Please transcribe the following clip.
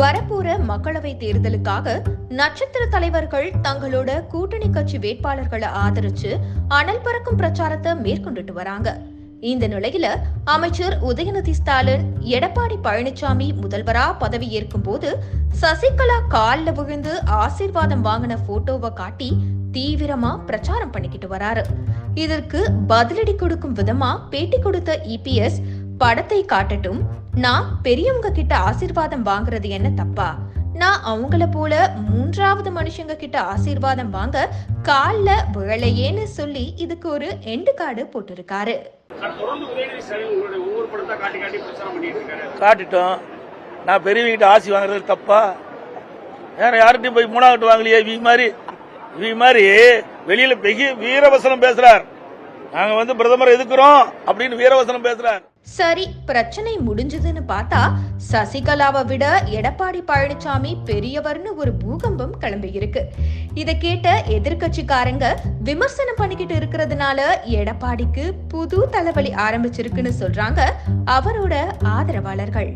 வரப்போற மக்களவை தேர்தலுக்காக நட்சத்திர தலைவர்கள் தங்களோட கூட்டணி கட்சி வேட்பாளர்களை ஆதரிச்சு அனல் பறக்கும் பிரச்சாரத்தை மேற்கொண்டுட்டு வராங்க. இந்த நிலையில அமைச்சர் உதயநிதி ஸ்டாலின் எடப்பாடி பழனிசாமி முதல்வரா பதவி ஏற்கும் போது சசிகலா கால்ல விழுந்து ஆசீர்வாதம் வாங்கின போட்டோவை காட்டி தீவிரமா பிரச்சாரம் பண்ணிக்கிட்டு வராரு. இதற்கு பதிலடி கொடுக்கும் விதமா பேட்டி கொடுத்த இபிஎஸ் படத்தை காட்டட்டும். நான் பெரியவங்க கிட்ட ஆசீர்வாதம் வாங்குறது என்ன தப்பா? நான் அவங்கள போல மூன்றாவது மனுஷங்க கிட்ட ஆசீர்வாதம் வாங்க கால்ல விழலையேன்னு சொல்லி இதுக்கு ஒரு எண்டு கார்டு போட்டிருக்காரு. சார் தொடர்ந்து உதயநிதி ஸ்டாலின் உங்களுடைய ஒவ்வொரு படத்தை காட்டி காட்டி பிரச்சாரம் பண்ணிட்டு இருக்காரு. காட்டிட்டோம். நான் பெரியவங்கிட்ட ஆசி வாங்குறது தப்பா? வேற யார்கிட்டயும் போய் மூணாவது வாங்கலையே? வி மாதிரி வி மாதிரி வெளியில பெரிய வீரவசனம் பேசுறார். நாங்க வந்து பிரதமர் எதுக்குறோம் அப்படின்னு வீரவசனம் பேசுறாரு. சரி பிரச்சனை முடிஞ்சதுன்னு பார்த்தா சசிகலாவை விட எடப்பாடி பழனிசாமி பெரியவர்னு ஒரு பூகம்பம் கிளம்பி இருக்கு இத கேட்ட எதிர்க்கட்சிக்காரங்க விமர்சனம் பண்ணிக்கிட்டு இருக்கிறதுனால எடப்பாடிக்கு புது தலைவலி ஆரம்பிச்சிருக்குன்னு சொல்றாங்க அவரோட ஆதரவாளர்கள்.